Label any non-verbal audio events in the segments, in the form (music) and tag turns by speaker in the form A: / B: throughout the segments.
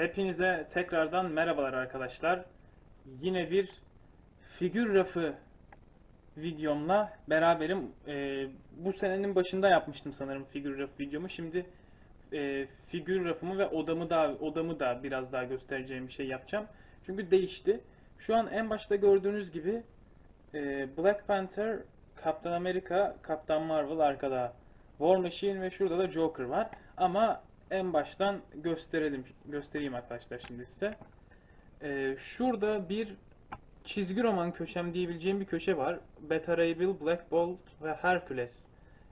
A: Hepinize tekrardan merhabalar arkadaşlar. Yine bir figür rafı videomla beraberim. Ee, bu senenin başında yapmıştım sanırım figür rafı videomu. Şimdi e, figür rafımı ve odamı da odamı da biraz daha göstereceğim bir şey yapacağım. Çünkü değişti. Şu an en başta gördüğünüz gibi e, Black Panther, Kaptan Amerika, Kaptan Marvel arkada. War Machine ve şurada da Joker var. Ama en baştan gösterelim, göstereyim arkadaşlar şimdi size. Ee, şurada bir çizgi roman köşem diyebileceğim bir köşe var. Beta Ray Bill, Black Bolt ve Hercules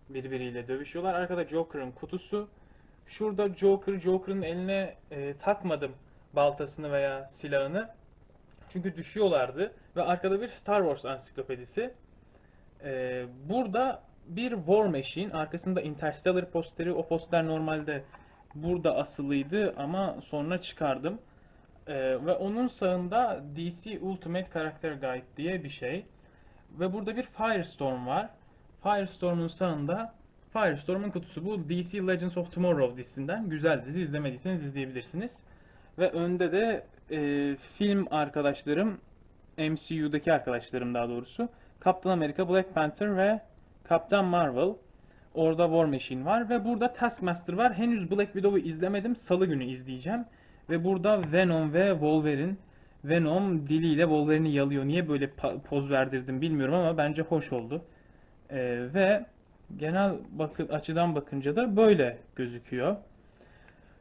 A: birbiriyle dövüşüyorlar. Arkada Joker'ın kutusu. Şurada Joker, Joker'ın eline e, takmadım baltasını veya silahını. Çünkü düşüyorlardı. Ve arkada bir Star Wars ansiklopedisi. Ee, burada bir War Machine, arkasında Interstellar posteri. O poster normalde burada asılıydı ama sonra çıkardım. Ee, ve onun sağında DC Ultimate Character Guide diye bir şey. Ve burada bir Firestorm var. Firestorm'un sağında Firestorm'un kutusu. Bu DC Legends of Tomorrow dizisinden. Güzel dizi. izlemediyseniz izleyebilirsiniz. Ve önde de e, film arkadaşlarım, MCU'daki arkadaşlarım daha doğrusu. Kaptan Amerika, Black Panther ve Kaptan Marvel. Orada War Machine var ve burada Taskmaster var. Henüz Black Widow'u izlemedim. Salı günü izleyeceğim. Ve burada Venom ve Wolverine. Venom diliyle Wolverine'i yalıyor. Niye böyle poz verdirdim bilmiyorum ama bence hoş oldu. Ee, ve genel bakı açıdan bakınca da böyle gözüküyor.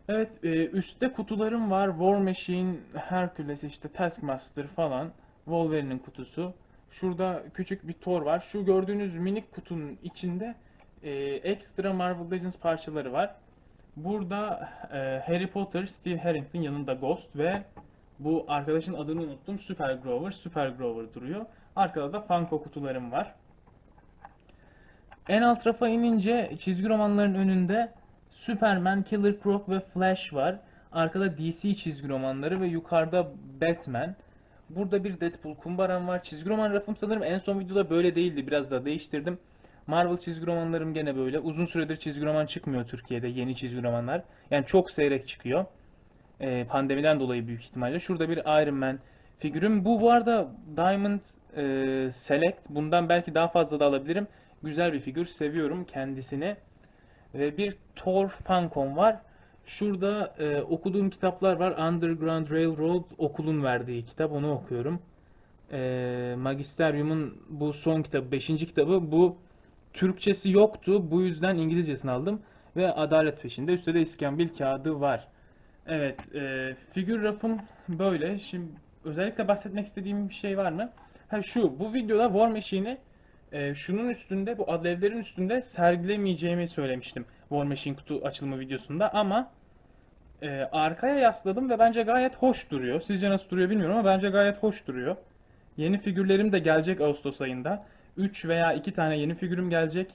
A: Evet, e, üstte kutularım var. War Machine, Hercules, işte Taskmaster falan. Wolverine'in kutusu. Şurada küçük bir Thor var. Şu gördüğünüz minik kutunun içinde e, ekstra Marvel Legends parçaları var. Burada e, Harry Potter, Steve Harrington yanında Ghost ve bu arkadaşın adını unuttum. Super Grover, Super Grover duruyor. Arkada da Funko kutularım var. En alt rafa inince çizgi romanların önünde Superman, Killer Croc ve Flash var. Arkada DC çizgi romanları ve yukarıda Batman. Burada bir Deadpool kumbaram var. Çizgi roman rafım sanırım en son videoda böyle değildi. Biraz daha değiştirdim. Marvel çizgi romanlarım gene böyle. Uzun süredir çizgi roman çıkmıyor Türkiye'de. Yeni çizgi romanlar. Yani çok seyrek çıkıyor. Ee, pandemiden dolayı büyük ihtimalle. Şurada bir Iron Man figürüm. Bu bu arada Diamond e, Select. Bundan belki daha fazla da alabilirim. Güzel bir figür. Seviyorum kendisini. Ve bir Thor Funkom var. Şurada e, okuduğum kitaplar var. Underground Railroad okulun verdiği kitap. Onu okuyorum. E, Magisterium'un bu son kitabı, 5. kitabı. Bu Türkçesi yoktu. Bu yüzden İngilizcesini aldım. Ve Adalet Peşinde. Üstte de iskambil kağıdı var. Evet. E, figür rafım böyle. Şimdi özellikle bahsetmek istediğim bir şey var mı? Ha şu. Bu videoda War Machine'i e, şunun üstünde, bu adlevlerin üstünde sergilemeyeceğimi söylemiştim. War Machine kutu açılımı videosunda ama e, arkaya yasladım ve bence gayet hoş duruyor. Sizce nasıl duruyor bilmiyorum ama bence gayet hoş duruyor. Yeni figürlerim de gelecek Ağustos ayında. 3 veya 2 tane yeni figürüm gelecek.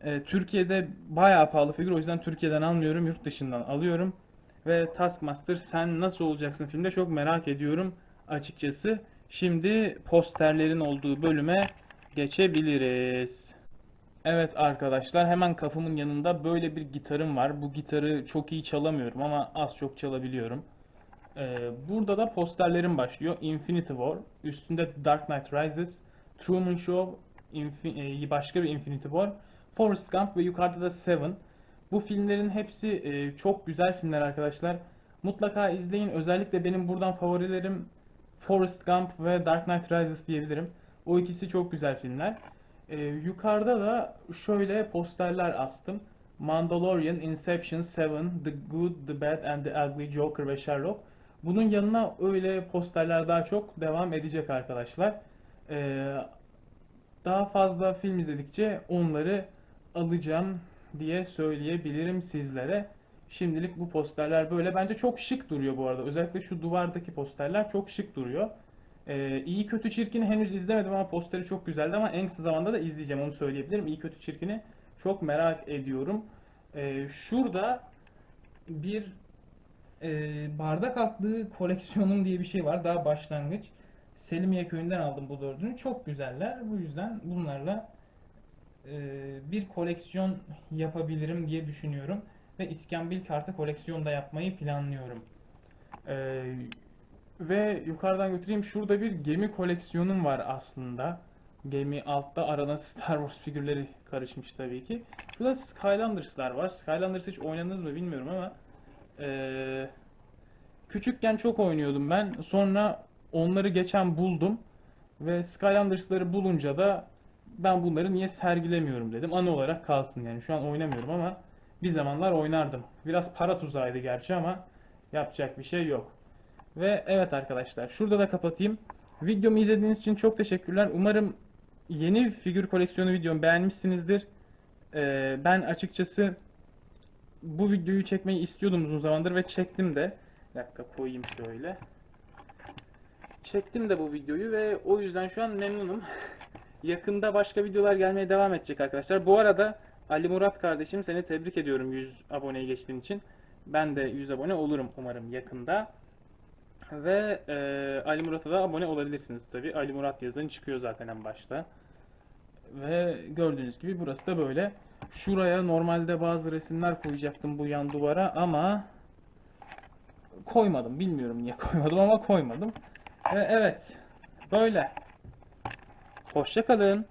A: E, Türkiye'de bayağı pahalı figür o yüzden Türkiye'den almıyorum, yurt dışından alıyorum. Ve Taskmaster sen nasıl olacaksın filmde çok merak ediyorum açıkçası. Şimdi posterlerin olduğu bölüme geçebiliriz. Evet arkadaşlar hemen kafamın yanında böyle bir gitarım var. Bu gitarı çok iyi çalamıyorum ama az çok çalabiliyorum. Ee, burada da posterlerim başlıyor. Infinity War, üstünde Dark Knight Rises, Truman Show, Infi- e, başka bir Infinity War, Forrest Gump ve yukarıda da Seven. Bu filmlerin hepsi e, çok güzel filmler arkadaşlar. Mutlaka izleyin. Özellikle benim buradan favorilerim Forrest Gump ve Dark Knight Rises diyebilirim. O ikisi çok güzel filmler. Ee, yukarıda da şöyle posterler astım. Mandalorian, Inception, Seven, The Good, The Bad and The Ugly, Joker ve Sherlock. Bunun yanına öyle posterler daha çok devam edecek arkadaşlar. Ee, daha fazla film izledikçe onları alacağım diye söyleyebilirim sizlere. Şimdilik bu posterler böyle. Bence çok şık duruyor bu arada. Özellikle şu duvardaki posterler çok şık duruyor. Ee, İyi Kötü Çirkin'i henüz izlemedim ama posteri çok güzeldi ama en kısa zamanda da izleyeceğim onu söyleyebilirim. İyi Kötü Çirkin'i çok merak ediyorum. Ee, şurada bir e, bardak altlığı koleksiyonum diye bir şey var. Daha başlangıç. Selimiye köyünden aldım bu dördünü. Çok güzeller. Bu yüzden bunlarla e, bir koleksiyon yapabilirim diye düşünüyorum. Ve iskambil kartı koleksiyon da yapmayı planlıyorum. Ee, ve yukarıdan götüreyim. Şurada bir gemi koleksiyonum var aslında. Gemi altta arada (laughs) Star Wars figürleri karışmış tabii ki. Şurada Skylanders'lar var. Skylanders hiç oynadınız mı bilmiyorum ama ee, küçükken çok oynuyordum ben. Sonra onları geçen buldum. Ve Skylanders'ları bulunca da ben bunları niye sergilemiyorum dedim. Anı olarak kalsın yani. Şu an oynamıyorum ama bir zamanlar oynardım. Biraz para tuzağıydı gerçi ama yapacak bir şey yok. Ve evet arkadaşlar şurada da kapatayım. Videomu izlediğiniz için çok teşekkürler. Umarım yeni figür koleksiyonu videomu beğenmişsinizdir. Ee, ben açıkçası bu videoyu çekmeyi istiyordum uzun zamandır ve çektim de. Bir dakika koyayım şöyle. Çektim de bu videoyu ve o yüzden şu an memnunum. (laughs) Yakında başka videolar gelmeye devam edecek arkadaşlar. Bu arada Ali Murat kardeşim seni tebrik ediyorum 100 aboneye geçtiğin için. Ben de 100 abone olurum umarım yakında. Ve e, Ali Murat'a da abone olabilirsiniz tabi. Ali Murat yazın çıkıyor zaten en başta. Ve gördüğünüz gibi burası da böyle. Şuraya normalde bazı resimler koyacaktım bu yan duvara ama koymadım. Bilmiyorum niye koymadım ama koymadım. Ve evet. Böyle. Hoşça kalın.